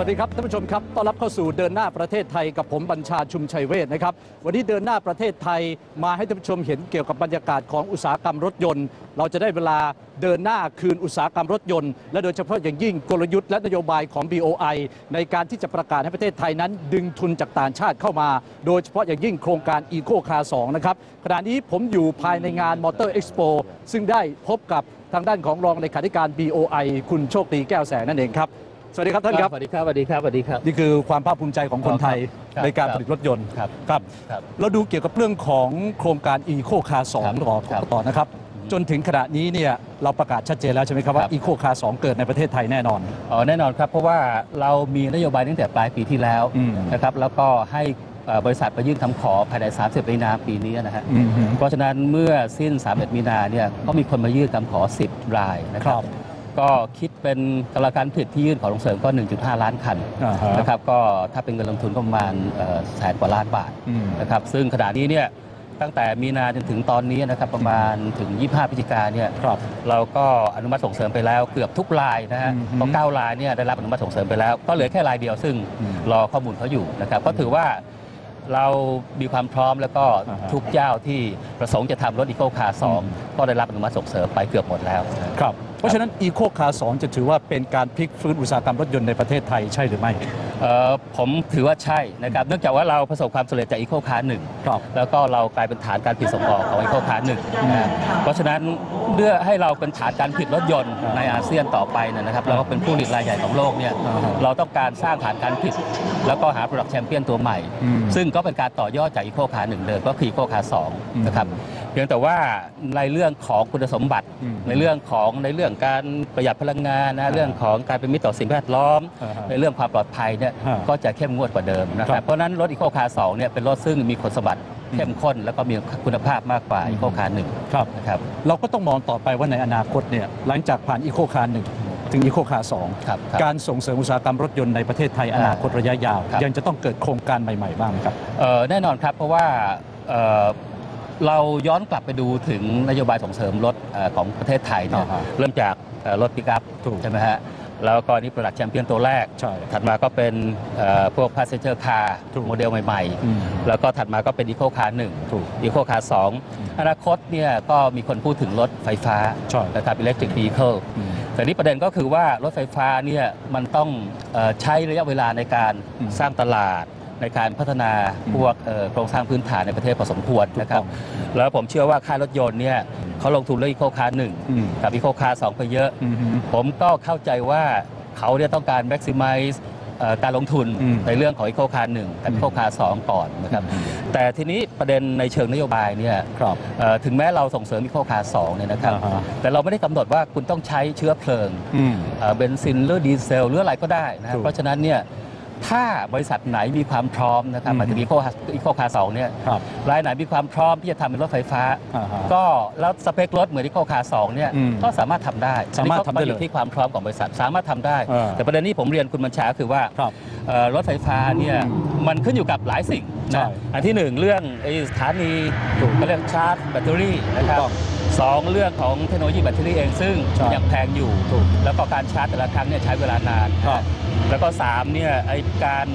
วัสดีครับท่านผู้ชมครับต้อนรับเข้าสู่เดินหน้าประเทศไทยกับผมบัญชาชุมชัยเวทนะครับวันนี้เดินหน้าประเทศไทยมาให้ท่านผู้ชมเห็นเกี่ยวกับบรรยากาศของอุตสาหกรรมรถยนต์ เราจะได้เวลาเดินหน้าคืนอุตสาหกรรมรถยนต์ และโดยเฉพาะอย่างยิ่งกลยุทธ์และนโยบายของ BOI ในการที่จะประกาศให้ประเทศไทยนั้น ดึงทุนจากต่างชาติเข้ามา โดยเฉพาะอย่างยิ่งโครงการ Eco Car 2นะครับขณะนี้ผมอยู่ภายในงาน Motor Expo ซึ่งได้พบกับทางด้านของรองเลขาธิการ BOI คุณโชคดีแก้วแสงนั่นเองครับ สวัสดีครับท่านครับ สวัสดีครับ สวัสดีครับ สวัสดีครับ นี่คือความภาคภูมิใจของคนไทยครับในการครับผลิตรถยนต์ครับครับครับ เราดูเกี่ยวกับเรื่องของโครงการ Eco Car ครับ2ต่อครับต่อนะครับ จนถึงขณะนี้เนี่ยเราประกาศชัดเจนแล้วใช่ไหมครับว่าครับ Eco Car 2เกิดในประเทศไทยแน่นอนอ๋อแน่นอนครับ เพราะว่าเรามีนโยบายตั้งแต่ปลายปีที่แล้วอืมนะครับ แล้วก็ให้เอ่อบริษัทไปยื่นคำขอภายใน 30 มีนาปีนี้นะฮะอืมฮึเพราะฉะนั้นเมื่อสิ้น 31 มีนาเนี่ยก็มีคนมายื่นคำขอ 10 รายนะคครัรับบ ก็คิดเป็นกำลังการผลิตที่ยื่นขอส่งเสริมก็ 1.5 ล้านคันอ่าฮะนะครับก็ถ้าเป็นเงินลงทุนก็ประมาณเอ่อแสนกว่าล้านบาทอืมนะครับซึ่งขณะนี้เนี่ยตั้งแต่มีนาจนถึงตอนนี้นะครับประมาณถึง 25พฤศจิกาเนี่ยครับเราก็อนุมัติส่งเสริมไปแล้วเกือบทุกรายนะฮะอืมฮึก็เก้ารายเนี่ยได้รับอนุมัติส่งเสริมไปแล้ว ก็เหลือแค่รายเดียวซึ่งอืมรอข้อมูลเขาอยู่นะครับก็ถือว่า เรามีความพร้อมแล้วก็อ่าฮะทุกเจ้าที่ประสงค์จะทำรถอีโคคาร์สองก็ได้รับอนุมัติส่งเสริมไปเกือบหมดแล้ว ครับ เพราะฉะนั้น Eco Car 2จะถือว่าเป็นการพลิกฟื้นอุตสาหกรรมรถยนต์ในประเทศไทยใช่หรือไม่เอ่อ ผมถือว่าใช่นะครับเนื่องจากว่าเราประสบความสำเร็จจากอีโคคาร์หนึ่งครับแล้วก็เรากลายเป็นฐานการผลิตส่งออกของอีโคคาร์หนึ่งนะฮะเพราะฉะนั้นเพื่อให้เราเป็นฐานการผลิตรถยนต์ในอาเซียนต่อไปเนยนะครับเราก็เป็นผู้ผลิตรายใหญ่ของโลกเนี่ยอ่าฮะเราต้องการสร้างฐานการผลิตแล้วก็หา product champion ตัวใหม่อืมซึ่งก็เป็นการต่อยอดจากอีโคคาร์หนึ่งเดิมก็คืออีโคคาร์สองอืมนะครับ เพียงแต่ว่าในเรื่องของคุณสมบัติอืมในเรื่องของในเรื่องการประหยัดพลังงานนะเรื่องของการเป็นมิตรต่อสิ่งแวดล้อมอ่าฮะในเรื่องความปลอดภัยเนี่ยฮะก็จะเข้มงวดกว่าเดิมนะคครัรับบเพราะฉะนั้นรถอีโคคาร์สองเนี่ยเป็นรถซึ่งมีคุณสมบัติเข้มข้นแล้วก็มีคุณภาพมากกว่าอืมอีโคคาร์หนึ่งครับนะครับเราก็ต้องมองต่อไปว่าในอนาคตเนี่ยหลังจากผ่าน Eco Car 1ถึง Eco Car 2ครับครับการส่งเสริมอุตสาหกรรมรถยนต์ในประเทศไทยอนาคตระยะยาวครับยังจะต้องเกิดโครงการใหม่ ๆ บ้างไหมครับเอ่อแน่นอนครับเพราะว่า เอ่อเราย้อนกลับไปดูถึงนโยบายส่งเสริมรถเอ่อของประเทศไทยเนี่ยอ่าฮะเริ่มจากเอ่อรถปิกอัพถูกใช่ไหมฮะแล้วก็นี่ product champion ตัวแรกใช่ถัดมาก็เป็นเอ่อพวก passenger car ถูกโมเดลใหม่อืมๆแล้วก็ถัดมาก็เป็น eco car ถูก1 eco car 2อนาคตเนี่ยก็มีคนพูดถึงรถไฟฟ้าใช่นะครับ electric vehicle อืมแต่นี่ประเด็นก็คือว่ารถไฟฟ้าเนี่ยมันต้องเออใช้ระยะเวลาในการอืมสร้างตลาด ในการพัฒนาอืมพวกเอ่อโครงสร้างพื้นฐานในประเทศพอสมควรนะครับถูกต้แล้วผมเชื่อว่าค่ายรถยนต์เนี่ยเขาลงทุนเรื่องอีโคคาร์หนึ่งอืมกับอีโคคาร์สองไปเยอะอืมฮึผมก็เข้าใจว่าเขาเนี่ยต้องการ maximize เอ่อการลงทุนอืมในเรื่องของอีโคคาร์หนึ่งกับอืมอีโคคาร์สองก่อนนะครับ แต่ทีนี้ประเด็นในเชิงนโยบายเนี่ยครับเอ่อถึงแม้เราส่งเสริมอีโคคาร์สองเนี่ยนะครับอ่าฮะแต่เราไม่ได้กำหนดว่าคุณต้องใช้เชื้อเพลิงอืมเอ่อเบนซินหรือดีเซลหรืออะไรก็ได้นะครัถูบกเพราะฉะนั้นเนี่ย ถ้าบริษัทไหนมีความพร้อมนะครับอืมหมายถึงอีโคอีโคคาร์สองเนี่ยครับรายไหนมีความพร้อมที่จะทำเป็นรถไฟฟ้าอ่าฮะก็แล้วสเปครถเหมือนอีโคคาร์สองเนี่ยอืมก็สามารถทำได้สามารถอันนี้ก็ทำได้เลยอยู่ที่ความพร้อมของบริษัทสามารถทำได้เออแต่ประเด็นนี้ผมเรียนคุณบัญชาคือว่าครับเอ่อรถไฟฟ้าเนี่ยอืมมันขึ้นอยู่กับหลายสิ่งใช่นะอันที่หนึ่งเรื่องไอ้สถานีถูกก็เรื่องชาร์จแบตเตอรี่นะครับ ถูกต้องสองเรื่องของเทคโนโลยีแบตเตอรี่เองซึ่งใช่ยังแพงอยู่ถูกแล้วก็การชาร์จแต่ละครั้งเนี่ยใช้เวลานานครับแล้วก็3เนี่ยไอการ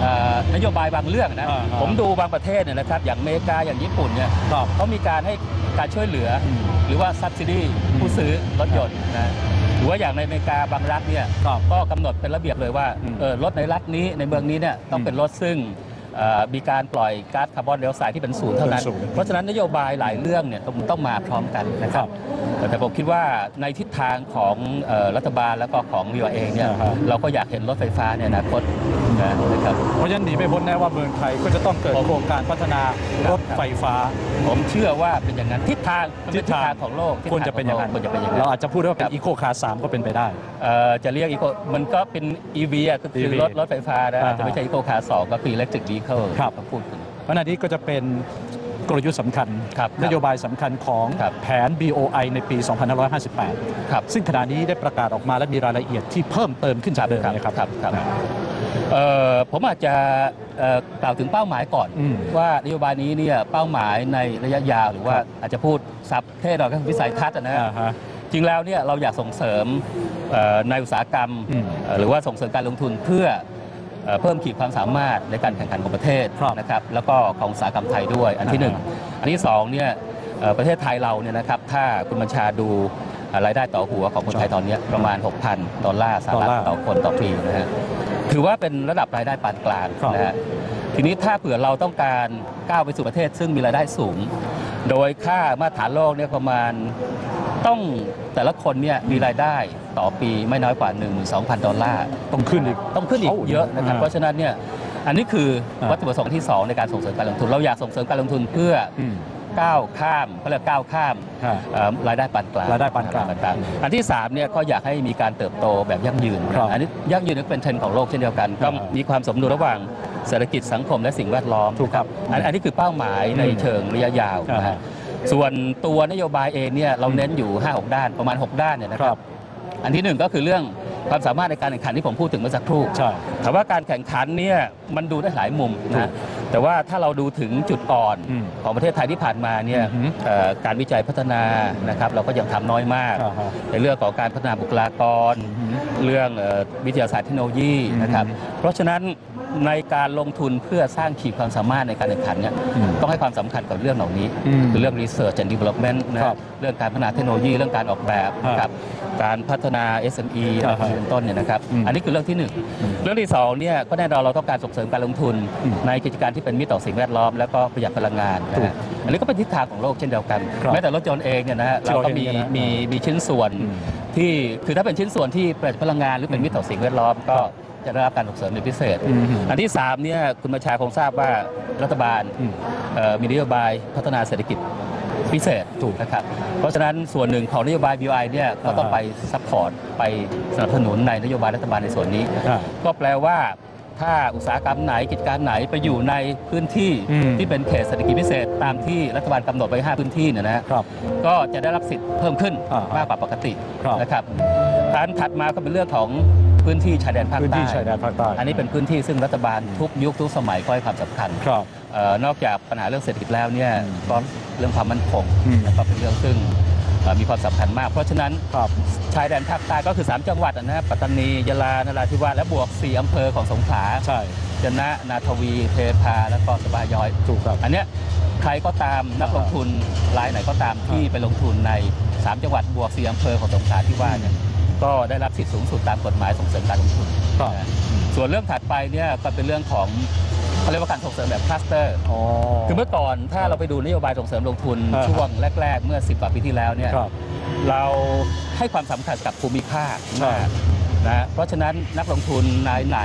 เอ่อนโยบายบางเรื่องนะอ่าฮะผมดูบางประเทศเนี่ยนะครับอย่างอเมริกาอย่างญี่ปุ่นเนี่ยครับเขามีการให้การช่วยเหลืออมหรือว่า subsidy อืมผู้ซื้อรถยนต์นะหรือว่าอย่างในอเมริกาบางรัฐเนี่ยครับก็กำหนดเป็นระเบียบเลยว่าอืมเออรถในรัฐนี้ในเมืองนี้เนี่ยต้องอืมเป็นรถซึ่งเอ่อ มีการปล่อยก๊าซคาร์บอนไดออกไซด์ที่เป็นศูนย์เท่านั้นเป็นศูนย์เพราะฉะนั้นนโยบายหลายเรื่องเนี่ยต้องต้องมาพร้อมกันนะครับ แต่ผมคิดว่าในทิศทางของเอ่อรัฐบาลแล้วก็ของวิวเองเนี่ยอ่าฮะเราก็อยากเห็นรถไฟฟ้าในอนาคตนะครับเพราะฉะนั้นหนีไม่พ้นแน่ว่าเมืองไทยก็จะต้องเกิดผมโครงการพัฒนารถไฟฟ้า ผมเชื่อว่าเป็นอย่างนั้นทิศทางมันเป็นทิศทางของโลกทิศควรทจะเป็นอย่างนั้นควรจะเป็นอย่างนั้เรานอาจจะพูดได้ว่าเป็ครันบอีโคคาร์สามก็เป็นไปได้เอ่อจะเรียกอีโคมันก็เป็น EV อะก็คือ EV รถรถไฟฟ้านะอ่าฮะอาจจะไม่ใช่อีโคคาร์สองก็คือ electric vehicle ครับก็พูดถึงเพราะฉะนั้นนี้ก็จะเป็นก ลยุทธ์สำคัญครับนโยบายสำคัญของครับแผน BOI ในปี 2558ครับซึ่งขณะนี้ได้ประกาศออกมาและมีรายละเอียดที่เพิ่มเติมขึ้นจากเดิมนะครับครับครับเอ่อผมอาจจะเอ่อกล่าวถึงเป้าหมายก่อนอืมว่านโยบายนี้เนี่ยเป้าหมายในระยะยาว หรือว่าอาจจะพูดซับเท่หน่อยก็คือวิสัยทัศน์อะนะอ่าฮะจริงแล้วเนี่ยเราอยากส่งเสริมเอ่อในอุตสาหกรรมอืมเอ่อหรือว่าส่งเสริมการลงทุนเพื่อ เอ่อเพิ่มขีดความสามารถในการแข่งขันของประเทศครับนะครับแล้วก็ของอุตสาหกรรมไทยด้วย อันที่หนึ่งอ่าอันที่สองเนี่ยเอ่อประเทศไทยเราเนี่ยนะครับถ้าคุณบัญชาดูเอ่อรายได้ต่อหัวของคนไทยตอนเนี้ยประมาณ 6,000 ดอลลาร์สหรัฐดอลลาร์ต่อคนต่อปีนะฮะถือว่าเป็นระดับรายได้ปานกลางครับนะฮะทีนี้ถ้าเผื่อเราต้องการก้าวไปสู่ประเทศ ซึ่งมีรายได้สูง โดยค่ามาตรฐานโลกเนี่ยประมาณต้องแต่ละคนเนี่ยมีรายได้ ต่อปีไม่น้อยกว่า 1 2 0 0 0 ดอลลาร์ ต้องขึ้นอีก ต้องขึ้นอีกโอ้เยอะนะครับอ่าเพราะฉะนั้นเนี่ยอันนี้คืออ่าวัตถุประสงค์ที่ 2 ในการส่งเสริมการลงทุน เราอยากส่งเสริมการลงทุนเพื่ออืมก้าวข้ามเขาเรียกก้าวข้ามฮะเอ่อรายได้ปานกลางรายได้ปานกลางอันที่3เนี่ยก็อยากให้มีการเติบโตแบบยั่งยืนครับอันนี้ยั่งยืนก็เป็นเทรนด์ของโลกเช่นเดียวกัน ก็อ่ามีมีความสมดุลระหว่างเศรษฐกิจสังคมและสิ่งแวดล้อมถูกครับ อันอันนี้คือเป้าหมายในอืมเชิงระยะยาวนะอ่าฮะส่วนตัวนโยบายเองเนี่ยเราเน้นอยู่ 5-6 ด้านประมาณ 6 ด้านเนี่ยนะคครัรับบ อันที่หนึ่งก็คือเรื่องความสามารถในการแข่งขันที่ผมพูดถึงเมื่อสักครู่ใช่ถามว่าการแข่งขันเนี่ยมันดูได้หลายมุมถูกนะแต่ว่าถ้าเราดูถึงจุดอ่อนอืมของประเทศไทยที่ผ่านมาเนี่ยอือหือเอ่อการวิจัยพัฒนานะครับเราก็ยังทำน้อยมากอ่าฮะในเรื่องของการพัฒนาบุคลากรอือหือเรื่องเอ่อวิทยาศาสตร์เทคโนโลยีนะครับอืมเพราะฉะนั้น ในการลงทุนเพื่อสร้างขีดความสามารถในการแข่งขันเนี่ยอืมต้องให้ความสำคัญกับเรื่องเหล่านี้อืมคือเรื่อง research and development นะครับเรื่องการพัฒนาเทคโนโลยี เรื่องการออกแบบนะครับการพัฒนา SME อะไรอ่าฮะเป็นต้นเนี่ยนะครับอืมอันนี้คือเรื่องที่หนึ่งอืมเรื่องที่สองเนี่ยก็แน่นอนเราต้องการส่งเสริมการลงทุนอืมในกิจการที่เป็นมิตรต่อสิ่งแวดล้อม แล้วก็ประหยัดพลังงานนะถูกฮะอันนี้ก็เป็นทิศทางของโลกเช่นเดียวกันครับแม้แต่รถยนต์เองเนี่ยนะฮะที่เราเราก็เห็นมีกันนะมีมีชิ้นส่วนอืมที่คือถ้าเป็นชิ้นส่วนที่ประหยัดพลังงานหรือเป็นมิตรต่อสิ่งแวดล้อมก็ จะได้รับการส่งเสริมเป็นพิเศษอืมอันที่สามเนี่ยคุณประชาคงทราบว่ารัฐบาลอืมเอ่อมีนโยบายพัฒนาเศรษฐกิจพิเศษถูกนะครับเพราะฉะนั้นส่วนหนึ่งของนโยบาย BI เนี่ยก็ต้องอ่าฮะไปซัพพอร์ตไปสนับสนุนในนโยบายรัฐบาลในส่วนนี้อ่าก็แปลว่าถ้าอุตสาหกรรมไหนกิจการไหนไปอยู่ในพื้นที่อืมที่เป็นเขตเศรษฐกิจพิเศษ ตามที่รัฐบาลกำหนดไว้ 5 พื้นที่เนี่ยนะฮะครับก็จะได้รับสิทธิ์เพิ่มขึ้นอ่ามากกว่าปกติครับนะครับอันถัดมาก็เป็นเรื่องของ พื้นที่ชายแดนภาคพื้นใต้ ที่ชายแดนภาคใต้ อันนี้เป็นพื้นที่ซึ่งรัฐบาลทุกยุคทุกสมัยก็ให้ความสำคัญครับเอ่อนอกจากปัญหาเรื่องเศรษฐกิจแล้วเนี่ยอืมก็เรื่องความมั่นคงอืมแล้วก็เป็นเรื่องซึ่งเอ่อมีความสำคัญมาก เพราะฉะนั้นครับ ชายแดนภาคใต้ก็คือ 3 จังหวัดนะฮะปัตตานียะลานราธิวาสและบวก 4อำเภอของสงขลาใช่จะนะนาทวีเทพาแล้วก็สบาย้อย ถูกครับ อันเนี้ยใครก็ตามนักลงทุนรายไหนก็ตามที่ไปลงทุนใน 3 จังหวัดบวก4อำเภอของสงขลาที่ว่าเนี่ย ก็ได้รับสิทธิสูงสุดตามกฎหมายส่งเสริมการลงทุนครับนะฮะส่วนเรื่องถัดไปเนี่ยก็เป็นเรื่องของเขาเรียกว่าการส่งเสริมแบบคลัสเตอร์อ๋อคือเมื่อก่อนถ้าเราไปดูนโยบายส่งเสริมลงทุนอ่าช่วงแรก ๆ เมื่อ 10กว่าปีที่แล้วเนี่ยครับเราให้ความสำคัญกับภูมิภาคใช่มาก นะเพราะฉะนั้นนักลงทุนนายไหน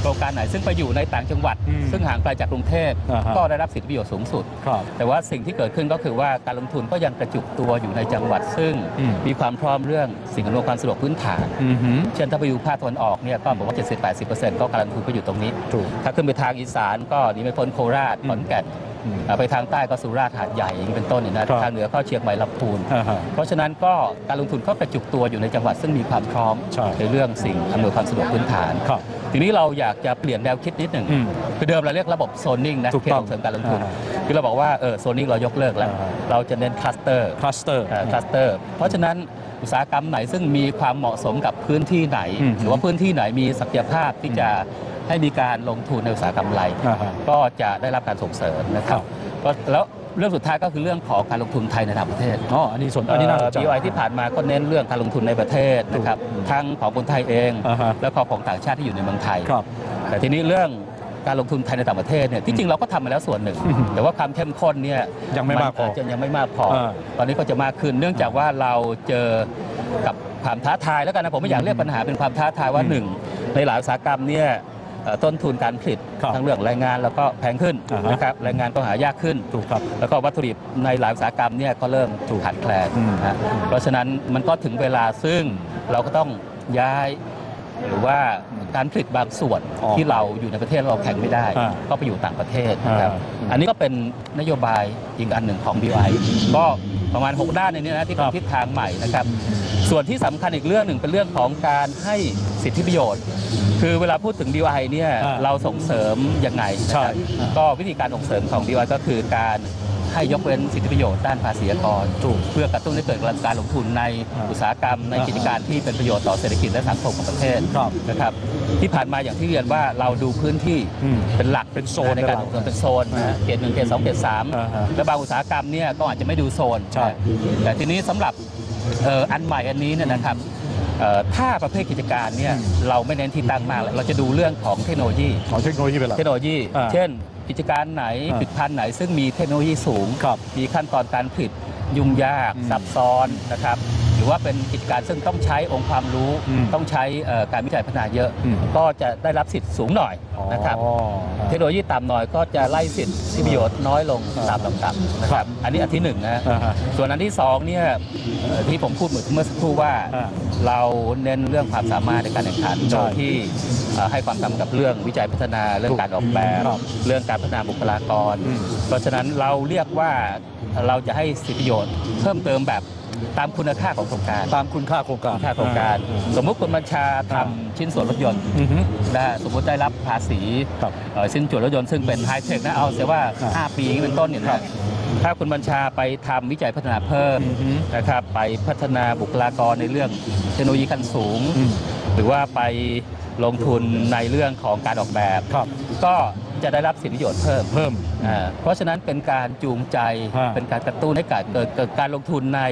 โครงการไหนซึ่งไปอยู่ในต่างจังหวัด อืมซึ่งห่างไกลจากกรุงเทพอ่าฮะ ก็ได้รับสิทธิประโยชน์สูงสุด ครับ แต่ว่าสิ่งที่เกิดขึ้นก็คือว่าการลงทุนก็ยังกระจุกตัวอยู่ในจังหวัด ซึ่งอืม มีความพร้อมเรื่องสิ่งอำนวยความสะดวกพื้นฐาน อือหือ เช่นถ้าไปอยู่ภาคตะวันออกเนี่ยก็บอกว่า 70-80%ก็การลงทุนก็อยู่ตรงนี้ ถูก ถ้าขึ้นไปทางอีสานก็หนีไม่พ้นโคราชขอนแก่นอืมอ่าไปทางใต้ก็สุราษฎร์หาดใหญ่อย่างนี้เป็นต้นเนี่ยนะครับทางเหนือก็เชียงใหม่ลำพูนอ่าฮะเพราะฉะนั้นก็การลงทุนก็กระจุกตัวอยู่ในจังหวัดซึ่งมีความพร้อมใช่เรื่องสิ่งอำนวยความสะดวกพื้นฐานครับทีนี้เราอยากจะเปลี่ยนแนวคิดนิดหนึ่งอืมคือเดิมเราเรียกระบบโซนนิ่งนะถูกเขตต้องส่งเสริมการลงทุนอ่าคือเราบอกว่าเออโซนนิ่งเรายกเลิกแล้วอ่าเราจะเน้นคลัสเตอร์คลัสเตอร์คลัสเตอร์ เพราะฉะนั้นอุตสาหกรรมไหนซึ่งมีความเหมาะสมกับพื้นที่ไหนอืมหรือว่าพื้นที่ไหนมีศักยภาพที่จะ ให้มีการลงทุนในอุตสาหกรรมอะไรอ่าฮะก็จะได้รับการส่งเสริมนะครับก็แล้วเรื่องสุดท้ายก็คือเรื่องของการลงทุนไทยในต่างประเทศอ๋ออันนี้สนอันนี้น่าสนใจ BOI ที่ผ่านมาก็เน้นเรื่องการลงทุนในประเทศนะครับถูกทั้งของคนไทยเองอ่าฮะแล้วก็ของต่างชาติที่อยู่ในเมืองไทยครับแต่ทีนี้เรื่องการลงทุนไทยในต่างประเทศเนี่ยที่จริงเราก็ทำมาแล้วส่วนหนึ่งอืมแต่ว่าความเข้มข้นเนี่ยยังไม่มากพอจจะยังไม่มากพออ่าตอนนี้ก็จะมากขึ้น เนื่องจากว่าเราเจอกับความท้าทายแล้วกันนะผมไม่อยากเรียกปัญหาเป็นความท้าทายว่าอืมหนึ่งในหลายอุตสาหกรรมเนี่ยเอ่อ ต้นทุนการผลิตครับทั้งเรื่องแรงงานแล้วก็แพงขึ้นอ่าฮะ นะครับแรงงานก็หายากขึ้น ถูกครับ แล้วก็วัตถุดิบในหลายอุตสาหกรรมเนี่ยก็เริ่มถูกขาดแคลนอืมนะฮะเพราะฉะนั้นมันก็ถึงเวลาซึ่งเราก็ต้องย้ายหรือว่าการผลิตบางส่วนอ๋อที่เราอยู่ในประเทศเราแข่งไม่ได้ อ่าก็ไปอยู่ต่างประเทศนะครับอ่าอันนี้ก็เป็นนโยบายอีกอันหนึ่งของ BI ก็ประมาณ 6 ด้านในนี้นะที่เป็คนรับทิศทางใหม่นะครับ ส่วนที่สำคัญอีกเรื่องหนึ่งเป็นเรื่องของการให้สิทธิประโยชน์ คือเวลาพูดถึง DI เนี่ยอ่าเราส่งเสริมยังไงนะครับใช่ก็วิธีการส่งเสริมของ DI ก็คือการให้ยกเว้นสิทธิประโยชน์ด้านภาษีอากรถูกเพื่อกระตุ้นให้เกิดการลงทุนในอ่าอุตสาหกรรม ในอ่ากิจการที่เป็นประโยชน์ต่อเศรษฐกิจและสังคมของประเทศครับนะครับ ที่ผ่านมาอย่างที่เรียนว่าเราดูพื้นที่อืมเป็นหลักเป็นโซนในการเป็นหลักลงทุนเป็นโซนนะอ่าฮะเขตหนึ่งเขตสองเขตสามอ่าฮะและบางอุตสาหกรรมเนี่ยก็อาจจะไม่ดูโซนใช่แต่ทีนี้สำหรับเอ่ออันใหม่อันนี้เนี่ยนะครับเอ่อถ้าประเภทกิจการเนี่ยเราไม่เน้นที่ตั้งมาก เราจะดูเรื่องของเทคโนโลยีของเทคโนโลยีเป็นหลักเทคโนโลยีอ่าเช่น กิจการไหนอ่าผลิตภัณฑ์ไหน ซึ่งมีเทคโนโลยีสูงครับมีขั้นตอนการผลิตยุ่งยากอืมซับซ้อนนะครับ หรือว่าเป็นกิจการซึ่งต้องใช้องค์ความรู้อืมต้องใช้เอ่อการวิจัยพัฒนาเยอะอืมก็จะได้รับสิทธิ์สูงหน่อยนะครับอ๋อเทคโนโลยีต่ำหน่อยก็จะไล่สิทธิประโยชน์น้อยลงอ่าตามลำดับนะคครัรับบอันนี้อันที่หนึ่งนะอ่าฮะส่วนอันที่สองเนี่ยเอ่อที่ผมพูดเมื่อสักครู่ว่าอ่าเราเน้นเรื่องความสามารถในการแข่งขันใช่โดยที่เอ่อให้ความสำคัญกับเรื่องวิจัยพัฒนาเรื่องการออกแบบครับเรื่องการพัฒนาบุคลากรอืมเพราะฉะนั้นเราเรียกว่าเราจะให้สิทธิประโยชน์เพิ่มเติมแบบ ตามคุณค่าของโครงการ ตามคุณค่าโครงการ ค่าโครงการอ่สมมุติคุณบัญชาทำอ่าชิ้นส่วนรถยนต์อือฮึนะฮะสมมติได้รับภาษีครับเอ่อสิ้นจุดรถยนต์ซึ่งเป็นไฮเทคนะเอาเสียว่าอ่า5ปีเป็นต้นเนี่ยครันะบถ้าคุณบัญชาไปทำวิจัยพัฒนาเพิ่มอือฮึนะครับไปพัฒนาบุคลากรในเรื่องเทคโนโลยีขั้นสูงอืมหรือว่าไปลงทุนในเรื่องของการออกแบบครับก็ จะได้รับสิทธิประโยชน์เพิ่ม เพิ่ม อ่าเพราะฉะนั้นเป็นการจูงใจอ่าเป็นการกระตุ้นให้เกิดเกิดเกิดการลงทุนใน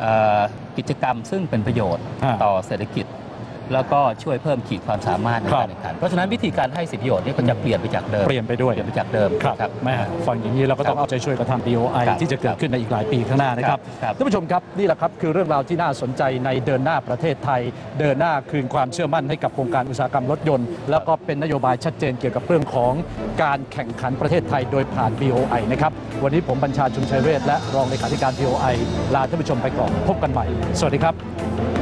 เอ่อกิจกรรมซึ่งเป็นประโยชน์อ่าต่อเศรษฐกิจ แล้วก็ช่วยเพิ่มขีดความสามารถในครับ การแข่งขันเพราะฉะนั้นวิธีการให้สิทธิประโยชน์นี่ก็จะเปลี่ยนไปจากเดิมเปลี่ยนไปด้วย เปลี่ยนไปจากเดิม ครับแม่ฟังอย่างนี้เราก็ต้องครับเอาใจช่วยกับทาง BOI ครับที่จะเกิดขึ้นในอีกหลายปีข้างหน้านะครับครับ ท่านผู้ชมครับนี่แหละครับคือเรื่องราวที่น่าสนใจในเดินหน้าประเทศไทย เดินหน้าคืนความเชื่อมั่นให้กับโครงการอุตสาหกรรมรถยนต์ แล้วก็เป็นนโยบายชัดเจนเกี่ยวกับเรื่องของการแข่งขันประเทศไทยโดยผ่าน BOI นะครับวันนี้ผมบัญชาชุมชัยเวชและรองเลขาธิการ BOI ลาท่านผู้ชมไปก่อนพบกันใหม่ สวัสดีครับ